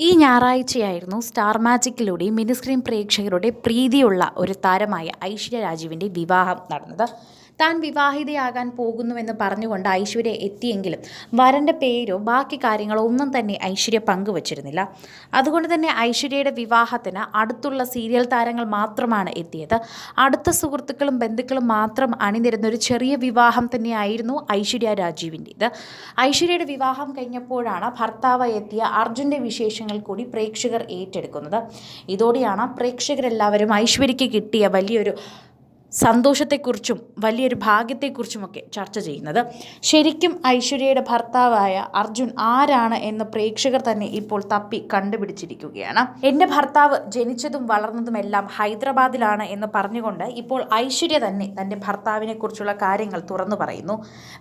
ഈ ഞായറാഴ്ചയായിരുന്നു star മാജിക്കിലൂടെ mini screen പ്രേക്ഷകരുടെ പ്രീതിയുള്ള ഒരു താരമായ ഐശ്വര്യ രാജീവിന്റെ വിവാഹം നടന്നത്. താൻ വിവാഹിതയാകാൻ പോകുന്നുവെന്ന് പറഞ്ഞുകൊണ്ട് ഐശ്വര്യ എത്തിയെങ്കിലും വരന്റെ പേരോ ബാക്കി കാര്യങ്ങളോ ഒന്നും തന്നെ ഐശ്വര്യ പങ്കുവച്ചിരുന്നില്ല. അതുകൊണ്ട് തന്നെ ഐശ്വര്യയുടെ വിവാഹത്തിന് അടുത്തുള്ള സീരിയൽ താരങ്ങൾ മാത്രമാണ് എത്തിയത്. അടുത്ത സുഹൃത്തുക്കളും ബന്ധുക്കളും മാത്രം അണിനിരുന്ന ഒരു ചെറിയ വിവാഹം തന്നെയായിരുന്നു ഐശ്വര്യ രാജീവിന്റേത് ഐശ്വര്യയുടെ വിവാഹം കഴിഞ്ഞപ്പോഴാണ് ഭർത്താവ് എത്തിയ അർജുന്റെ വിശേഷങ്ങൾ കൂടി പ്രേക്ഷകർ ഏറ്റെടുക്കുന്നത്. ഇതോടെയാണ് പ്രേക്ഷകരെല്ലാവരും ഐശ്വര്യയ്ക്ക് കിട്ടിയ വലിയൊരു സന്തോഷത്തെക്കുറിച്ചും വലിയൊരു ഭാഗ്യത്തെക്കുറിച്ചുമൊക്കെ ചർച്ച ചെയ്യുന്നത്. ശരിക്കും ഐശ്വര്യയുടെ ഭർത്താവായ അർജുൻ ആരാണ് എന്ന് പ്രേക്ഷകർ തന്നെ ഇപ്പോൾ തപ്പി കണ്ടുപിടിച്ചിരിക്കുകയാണ്. എന്റെ ഭർത്താവ് ജനിച്ചതും വളർന്നതുമെല്ലാം ഹൈദരാബാദിലാണ് എന്ന് പറഞ്ഞുകൊണ്ട് ഇപ്പോൾ ഐശ്വര്യ തന്നെ തന്റെ ഭർത്താവിനെ കുറിച്ചുള്ള കാര്യങ്ങൾ തുറന്നു പറയുന്നു.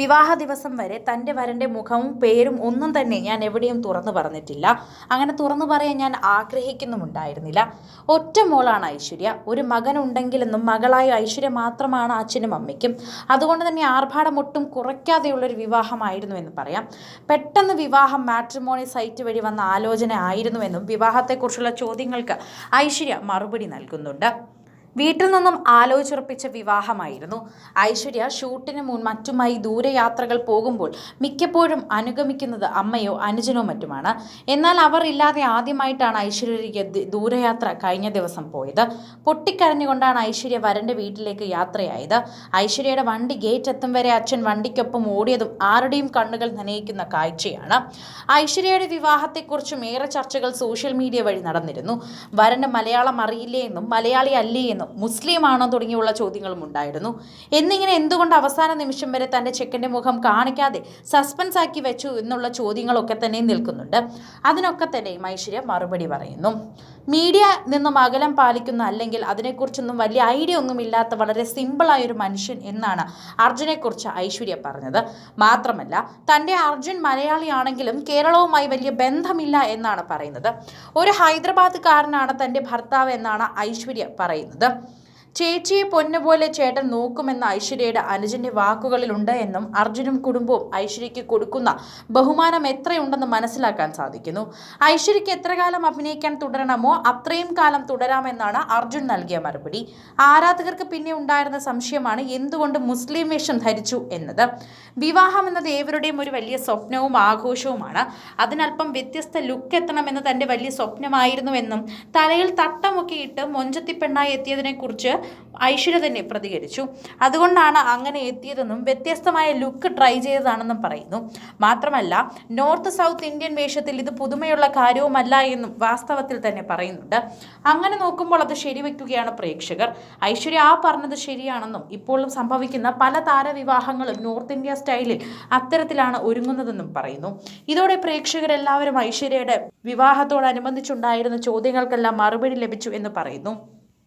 വിവാഹ ദിവസം വരെ തന്റെ വരന്റെ മുഖവും പേരും ഒന്നും തന്നെ ഞാൻ എവിടെയും തുറന്നു പറഞ്ഞിട്ടില്ല. അങ്ങനെ തുറന്നു പറയാൻ ഞാൻ ആഗ്രഹിക്കുന്നുമുണ്ടായിരുന്നില്ല. ഒറ്റ മോളാണ് ഐശ്വര്യ. ഒരു മകനുണ്ടെങ്കിലെന്നും മകളായ ഐശ്വര്യ മാത്രമാണ് അച്ഛനും അമ്മയ്ക്കും. അതുകൊണ്ട് തന്നെ ആർഭാടം ഒട്ടും കുറയ്ക്കാതെയുള്ളൊരു വിവാഹമായിരുന്നു എന്ന് പറയാം. പെട്ടെന്ന് വിവാഹം മാട്രിമോണി സൈറ്റ് വഴി വന്ന ആലോചന ആയിരുന്നുവെന്നും വിവാഹത്തെക്കുറിച്ചുള്ള ചോദ്യങ്ങൾക്ക് ഐശ്വര്യ മറുപടി നൽകുന്നുണ്ട്. വീട്ടിൽ നിന്നും ആലോചിച്ചുറപ്പിച്ച വിവാഹമായിരുന്നു. ഐശ്വര്യ ഷൂട്ടിന് മുൻ മറ്റുമായി ദൂരയാത്രകൾ പോകുമ്പോൾ മിക്കപ്പോഴും അനുഗമിക്കുന്നത് അമ്മയോ അനുജനോ മറ്റുമാണ്. എന്നാൽ അവർ ഇല്ലാതെ ആദ്യമായിട്ടാണ് ഐശ്വര്യയ്ക്ക് ദൂരയാത്ര കഴിഞ്ഞ ദിവസം പോയത്. പൊട്ടിക്കരഞ്ഞുകൊണ്ടാണ് ഐശ്വര്യ വരന്റെ വീട്ടിലേക്ക് യാത്രയായത്. ഐശ്വര്യയുടെ വണ്ടി ഗേറ്റ് എത്തും വരെ അച്ഛൻ വണ്ടിക്കൊപ്പം ഓടിയതും ആരുടെയും കണ്ണുകൾ നനയിക്കുന്ന കാഴ്ചയാണ്. ഐശ്വര്യയുടെ വിവാഹത്തെക്കുറിച്ചും ഏറെ ചർച്ചകൾ സോഷ്യൽ മീഡിയ വഴി നടന്നിരുന്നു. വരന് മലയാളം അറിയില്ലേ എന്നും മലയാളി അല്ലേ എന്നും മുസ്ലിം ആണോ തുടങ്ങിയുള്ള ചോദ്യങ്ങളും ഉണ്ടായിരുന്നു. എന്നിങ്ങനെ എന്തുകൊണ്ട് അവസാന നിമിഷം വരെ തന്റെ ചെക്കന്റെ മുഖം കാണിക്കാതെ സസ്പെൻസ് ആക്കി വെച്ചു എന്നുള്ള ചോദ്യങ്ങളൊക്കെ തന്നെ നിൽക്കുന്നുണ്ട്. അതിനൊക്കെ തന്നെയും ഐശ്വര്യ മറുപടി പറയുന്നു. മീഡിയ നിന്നും അകലം പാലിക്കുന്ന അല്ലെങ്കിൽ അതിനെക്കുറിച്ചൊന്നും വലിയ ഐഡിയ ഒന്നും ഇല്ലാത്ത വളരെ സിമ്പിളായ ഒരു മനുഷ്യൻ എന്നാണ് അർജുനെക്കുറിച്ച് ഐശ്വര്യ പറഞ്ഞത്. മാത്രമല്ല തന്റെ അർജുൻ മലയാളിയാണെങ്കിലും കേരളവുമായി വലിയ ബന്ധമില്ല എന്നാണ് പറയുന്നത്. ഒരു ഹൈദരാബാദ്കാരനാണ് തന്റെ ഭർത്താവ് എന്നാണ് ഐശ്വര്യ പറയുന്നത്. ചേച്ചിയെ പൊന്നുപോലെ ചേട്ടൻ നോക്കുമെന്ന ഐശ്വര്യയുടെ അനുജന്റെ വാക്കുകളിലുണ്ട് എന്നും അർജുനും കുടുംബവും ഐശ്വര്യയ്ക്ക് കൊടുക്കുന്ന ബഹുമാനം എത്രയുണ്ടെന്ന് മനസ്സിലാക്കാൻ സാധിക്കുന്നു. ഐശ്വര്യയ്ക്ക് എത്ര കാലം അഭിനയിക്കാൻ തുടരണമോ അത്രയും കാലം തുടരാമെന്നാണ് അർജുൻ നൽകിയ മറുപടി. ആരാധകർക്ക് പിന്നെ ഉണ്ടായിരുന്ന സംശയമാണ് എന്തുകൊണ്ട് മുസ്ലിം വേഷം ധരിച്ചു എന്നത്. വിവാഹം എന്നത് ഏവരുടെയും ഒരു വലിയ സ്വപ്നവും ആഘോഷവുമാണ്. അതിനൽപ്പം വ്യത്യസ്ത ലുക്ക് എത്തണമെന്ന് തന്റെ വലിയ സ്വപ്നമായിരുന്നുവെന്നും തലയിൽ തട്ടമൊക്കെ ഇട്ട് മൊഞ്ചത്തി പെണ്ണായി എത്തിയതിനെക്കുറിച്ച് ഐശ്വര്യ തന്നെ പ്രതികരിച്ചു. അതുകൊണ്ടാണ് അങ്ങനെ എത്തിയതെന്നും വ്യത്യസ്തമായ ലുക്ക് ട്രൈ ചെയ്തതാണെന്നും പറയുന്നു. മാത്രമല്ല നോർത്ത് സൗത്ത് ഇന്ത്യൻ വേഷത്തിൽ ഇത് പുതുമയുള്ള കാര്യവുമല്ല എന്നും വാസ്തവത്തിൽ തന്നെ പറയുന്നുണ്ട്. അങ്ങനെ നോക്കുമ്പോൾ അത് ശരിവെക്കുകയാണ് പ്രേക്ഷകർ. ഐശ്വര്യ ആ പറഞ്ഞത് ശരിയാണെന്നും ഇപ്പോഴും സംഭവിക്കുന്ന പല താരവിവാഹങ്ങളും നോർത്ത് ഇന്ത്യ സ്റ്റൈലിൽ അത്തരത്തിലാണ് ഒരുങ്ങുന്നതെന്നും പറയുന്നു. ഇതോടെ പ്രേക്ഷകരെല്ലാവരും ഐശ്വര്യയുടെ വിവാഹത്തോടനുബന്ധിച്ചുണ്ടായിരുന്ന ചോദ്യങ്ങൾക്കെല്ലാം മറുപടി ലഭിച്ചു എന്ന് പറയുന്നു.